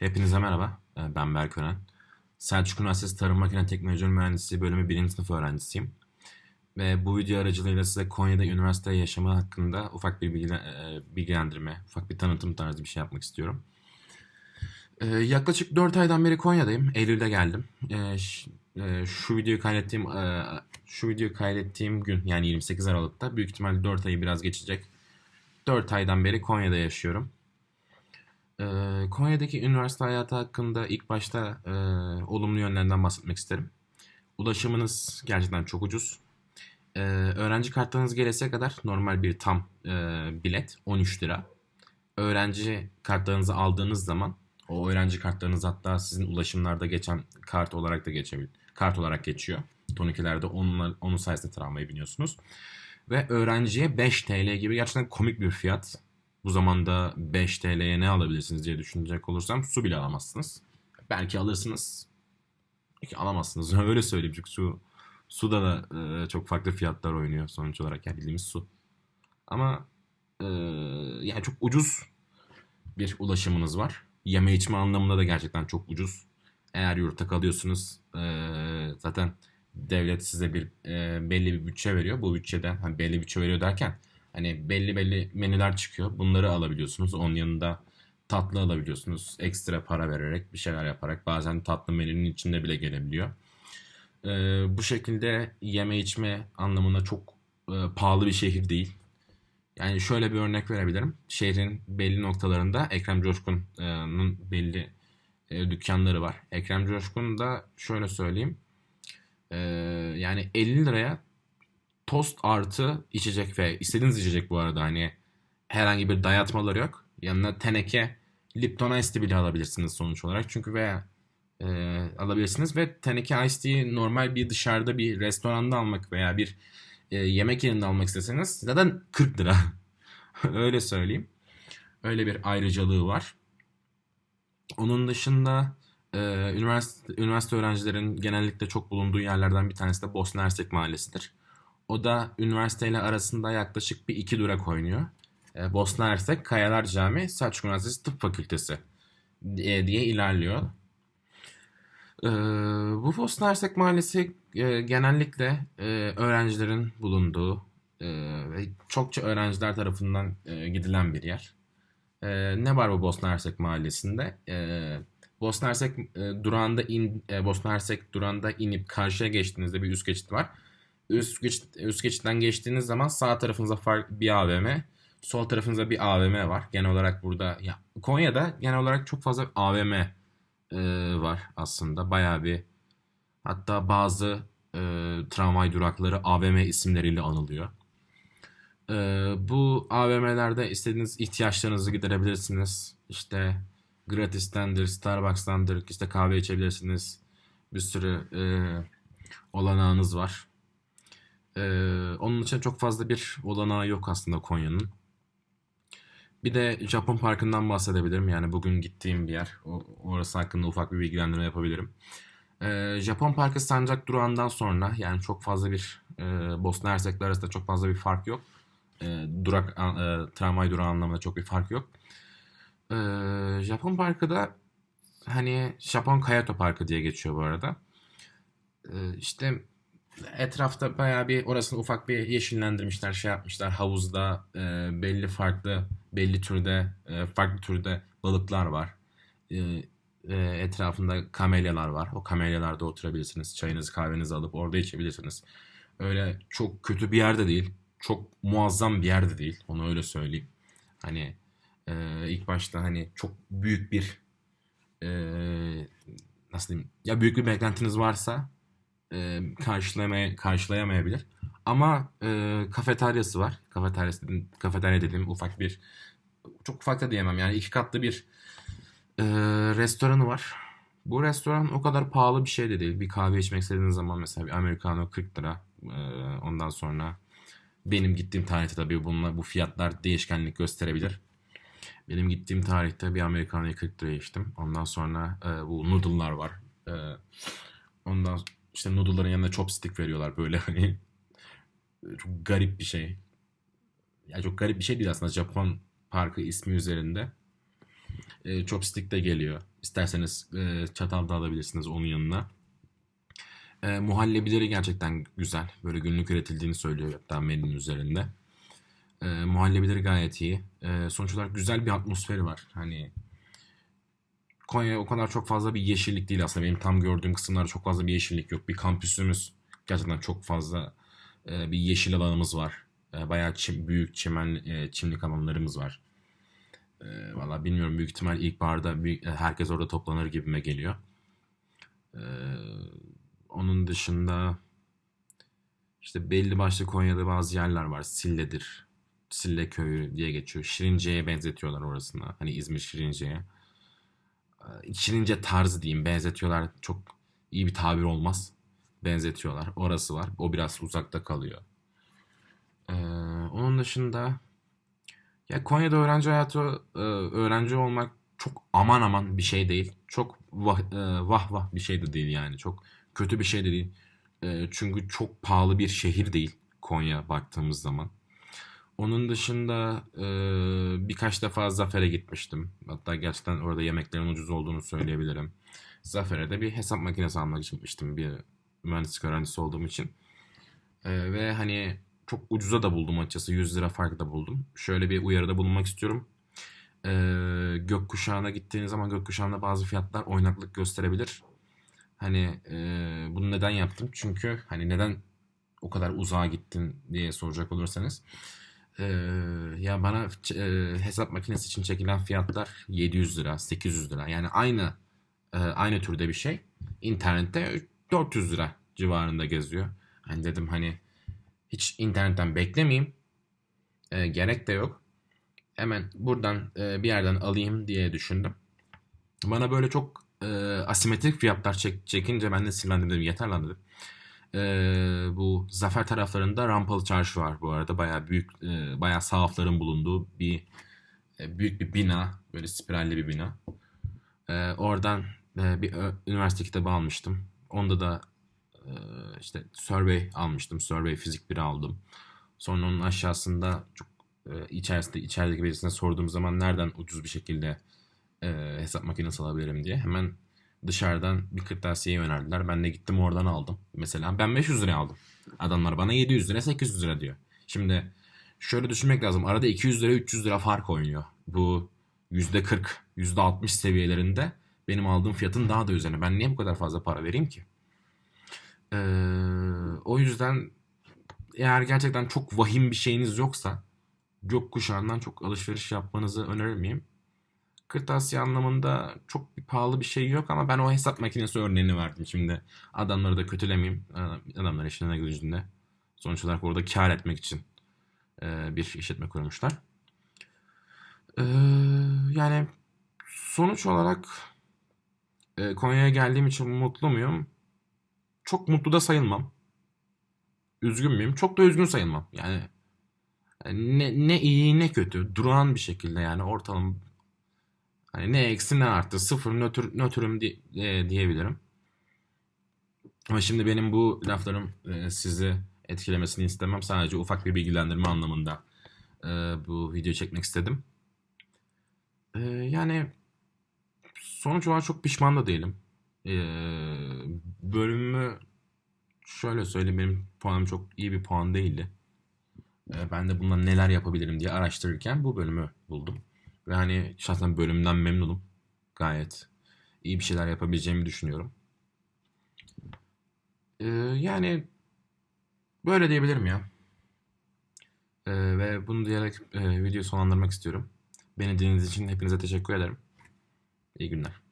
Hepinize merhaba. Ee, Ben Berk Ören. Selçuk Üniversitesi Tarım Makine Teknoloji Mühendisliği bölümü 1. sınıf öğrencisiyim. Ve bu video aracılığıyla size Konya'da üniversite yaşamı hakkında ufak bir e, bilgilendirme, ufak bir tanıtım tarzı bir şey yapmak istiyorum. Ee, Yaklaşık 4 aydan beri Konya'dayım. Eylül'de geldim. Ee, e, Şu videoyu kaydettiğim e, şu videoyu kaydettiğim gün yani 28 Aralık'ta büyük ihtimalle 4 ayı biraz geçecek. 4 aydan beri Konya'da yaşıyorum. Ee, Konya'daki üniversite hayatı hakkında ilk başta e, olumlu yönlerinden bahsetmek isterim. Ulaşımınız gerçekten çok ucuz. Ee, öğrenci kartlarınız gelese kadar normal bir tam e, bilet 13 lira. Öğrenci kartlarınızı aldığınız zaman o öğrenci kartlarınız hatta sizin ulaşımlarda geçen kart olarak da geçebilir. Kart olarak geçiyor. Tonikilerde onunla, onun sayesinde tramvaya biniyorsunuz. Ve öğrenciye 5 TL gibi gerçekten komik bir fiyat. Bu zamanda 5 TL'ye ne alabilirsiniz diye düşünecek olursam su bile alamazsınız. Belki alırsınız. Belki alamazsınız. Öyle söyleyeyim çünkü su suda da e, çok farklı fiyatlar oynuyor sonuç olarak. Yani bildiğimiz su. Ama e, yani çok ucuz bir ulaşımınız var. Yeme içme anlamında da gerçekten çok ucuz. Eğer yurtta kalıyorsunuz e, zaten devlet size bir e, belli bir bütçe veriyor. Bu bütçeden hani belli bütçe veriyor derken hani belli belli menüler çıkıyor. Bunları alabiliyorsunuz. Onun yanında tatlı alabiliyorsunuz. Ekstra para vererek bir şeyler yaparak bazen tatlı menünün içinde bile gelebiliyor. E, bu şekilde yeme içme anlamında çok e, pahalı bir şehir değil. Yani şöyle bir örnek verebilirim. Şehrin belli noktalarında Ekrem Coşkun'un belli e, dükkanları var. Ekrem Coşkun da şöyle söyleyeyim. e, yani 50 liraya tost artı içecek ve istediğiniz içecek bu arada hani herhangi bir dayatmaları yok. Yanına teneke Lipton Ice bile alabilirsiniz sonuç olarak. Çünkü veya e, alabilirsiniz ve teneke Ice normal bir dışarıda bir restoranda almak veya bir e, yemek yerinde almak isteseniz zaten 40 lira. Öyle söyleyeyim. Öyle bir ayrıcalığı var. Onun dışında e, üniversite, üniversite öğrencilerin genellikle çok bulunduğu yerlerden bir tanesi de Bosna Hersek Mahallesi'dir. O da üniversiteyle arasında yaklaşık bir iki durak oynuyor. E, Bosna Hersek Kayalar Camii Selçuk Üniversitesi Tıp Fakültesi diye, diye ilerliyor. E, bu Bosna Hersek Mahallesi e, genellikle e, öğrencilerin bulunduğu e, ve çokça öğrenciler tarafından e, gidilen bir yer. E, ne var bu Bosna Hersek Mahallesi'nde? E, Bosna Hersek e, durağında in, e, Bosna Hersek durağında inip karşıya geçtiğinizde bir üst geçit var. Üst, geçit, üst geçitten geçtiğiniz zaman sağ tarafınıza farklı bir AVM, sol tarafınıza bir AVM var. Genel olarak burada ya Konya'da genel olarak çok fazla AVM e, var aslında. Bayağı bir hatta bazı e, tramvay durakları AVM isimleriyle anılıyor. E, bu AVM'lerde istediğiniz ihtiyaçlarınızı giderebilirsiniz. İşte gratistendir, Starbucks'tandır, işte kahve içebilirsiniz. Bir sürü e, olanağınız var. E, onun için çok fazla bir olanağı yok aslında Konya'nın. Bir de Japon Parkı'ndan bahsedebilirim. Yani bugün gittiğim bir yer. O, orası hakkında ufak bir bilgilendirme yapabilirim. Ee, Japon Parkı Sancak durağından sonra yani çok fazla bir e, Bosna Hersek'le arasında çok fazla bir fark yok. E, durak e, tramvay durağı anlamında çok bir fark yok. E, Japon Parkı da hani Japon Kyoto Parkı diye geçiyor bu arada. E, işte etrafta bayağı bir orasını ufak bir yeşillendirmişler, şey yapmışlar. Havuzda e, belli farklı, belli türde, e, farklı türde balıklar var. E, e, etrafında kamelyalar var. O kamelyalarda oturabilirsiniz. Çayınızı, kahvenizi alıp orada içebilirsiniz. Öyle çok kötü bir yerde değil. Çok muazzam bir yerde değil. Onu öyle söyleyeyim. Hani e, ilk başta hani çok büyük bir e, nasıl diyeyim? Ya büyük bir beklentiniz varsa e, karşılamaya, karşılayamayabilir. Ama e, kafeteryası var. Kafeteryası dediğim, kafeterya dediğim ufak bir çok ufak da diyemem yani iki katlı bir e, restoranı var. Bu restoran o kadar pahalı bir şey de değil. Bir kahve içmek istediğiniz zaman mesela bir americano 40 lira. E, ondan sonra benim gittiğim tarihte tabii bununla bu fiyatlar değişkenlik gösterebilir. Benim gittiğim tarihte bir americano'yu 40 liraya içtim. Ondan sonra e, bu noodle'lar var. E, ondan işte noodle'ların yanına chopstick veriyorlar böyle hani çok garip bir şey. Yani çok garip bir şey değil aslında Japon parkı ismi üzerinde. E, chopstick de geliyor. İsterseniz e, çatal da alabilirsiniz onun yanına. E, muhallebileri gerçekten güzel. Böyle günlük üretildiğini söylüyor hatta menünün üzerinde. E, muhallebileri gayet iyi. E, sonuç olarak güzel bir atmosferi var. Hani Konya o kadar çok fazla bir yeşillik değil aslında. Benim tam gördüğüm kısımlarda çok fazla bir yeşillik yok. Bir kampüsümüz gerçekten çok fazla e, bir yeşil alanımız var. E, bayağı çim- büyük çimen, e, çimlik alanlarımız var. E, valla bilmiyorum büyük ihtimal ilkbaharda e, herkes orada toplanır gibime geliyor. E, onun dışında işte belli başlı Konya'da bazı yerler var. Sille'dir. Sille Köyü diye geçiyor. Şirince'ye benzetiyorlar orasını. Hani İzmir Şirince'ye. Şirince tarzı diyeyim benzetiyorlar. Çok iyi bir tabir olmaz. Benzetiyorlar. Orası var. O biraz uzakta kalıyor. E, onun dışında ya Konya'da öğrenci hayatı, e, öğrenci olmak çok aman aman bir şey değil. Çok vah e, vah, vah bir şey de değil yani. Çok kötü bir şey de değil. E, çünkü çok pahalı bir şehir değil Konya baktığımız zaman. Onun dışında e, birkaç defa Zafer'e gitmiştim. Hatta gerçekten orada yemeklerin ucuz olduğunu söyleyebilirim. Zafer'e de bir hesap makinesi almak için gitmiştim bir mühendislik öğrencisi olduğum için. E, ve hani çok ucuza da buldum açıkçası. 100 lira fark da buldum. Şöyle bir uyarıda bulunmak istiyorum. E, gökkuşağına gittiğiniz zaman gökkuşağında bazı fiyatlar oynaklık gösterebilir. Hani e, bunu neden yaptım? Çünkü hani neden o kadar uzağa gittin diye soracak olursanız. Ee, ya bana e, hesap makinesi için çekilen fiyatlar 700 lira, 800 lira. Yani aynı e, aynı türde bir şey. İnternette 400 lira civarında geziyor. Hani dedim hani hiç internetten beklemeyeyim. E, gerek de yok. Hemen buradan e, bir yerden alayım diye düşündüm. Bana böyle çok e, asimetrik fiyatlar çek, çekince ben de sinirlendim dedim. Yeter lan dedim. Ee, bu Zafer taraflarında Rampalı Çarşı var bu arada. Bayağı büyük, e, bayağı sahafların bulunduğu bir e, büyük bir bina. Böyle spiralli bir bina. Ee, oradan e, bir ö- üniversite kitabı almıştım. Onda da e, işte survey almıştım. Survey fizik biri aldım. Sonra onun aşağısında çok e, içerisinde içerideki birisine sorduğum zaman nereden ucuz bir şekilde e, hesap makinesi alabilirim diye hemen dışarıdan bir kırtasiyeyi önerdiler. Ben de gittim oradan aldım. Mesela ben 500 liraya aldım. Adamlar bana 700 lira 800 lira diyor. Şimdi şöyle düşünmek lazım. Arada 200 lira 300 lira fark oynuyor. Bu %40, %60 seviyelerinde benim aldığım fiyatın daha da üzerine. Ben niye bu kadar fazla para vereyim ki? Ee, o yüzden eğer gerçekten çok vahim bir şeyiniz yoksa gökkuşağından çok alışveriş yapmanızı önerir miyim? Kırtasiye anlamında çok bir pahalı bir şey yok ama ben o hesap makinesi örneğini verdim şimdi. Adamları da kötülemeyeyim. Adamlar işine gücünde. Sonuç olarak orada kar etmek için e, bir işletme kurmuşlar. E, yani sonuç olarak e, Konya'ya geldiğim için mutlu muyum? Çok mutlu da sayılmam. Üzgün müyüm? Çok da üzgün sayılmam. Yani ne, ne iyi ne kötü. Durağan bir şekilde yani ortalama Hani ne eksi ne artı sıfır nötr, nötrüm di- e, diyebilirim. Ama şimdi benim bu laflarım e, sizi etkilemesini istemem. Sadece ufak bir bilgilendirme anlamında e, bu videoyu çekmek istedim. E, yani sonuç olarak çok pişman da değilim. E, bölümümü şöyle söyleyeyim benim puanım çok iyi bir puan değildi. E, ben de bundan neler yapabilirim diye araştırırken bu bölümü buldum. Ve hani şahsen bölümden memnunum. Gayet iyi bir şeyler yapabileceğimi düşünüyorum. Ee, yani böyle diyebilirim ya. Ee, ve bunu diyerek e, videoyu sonlandırmak istiyorum. Beni dinlediğiniz için hepinize teşekkür ederim. İyi günler.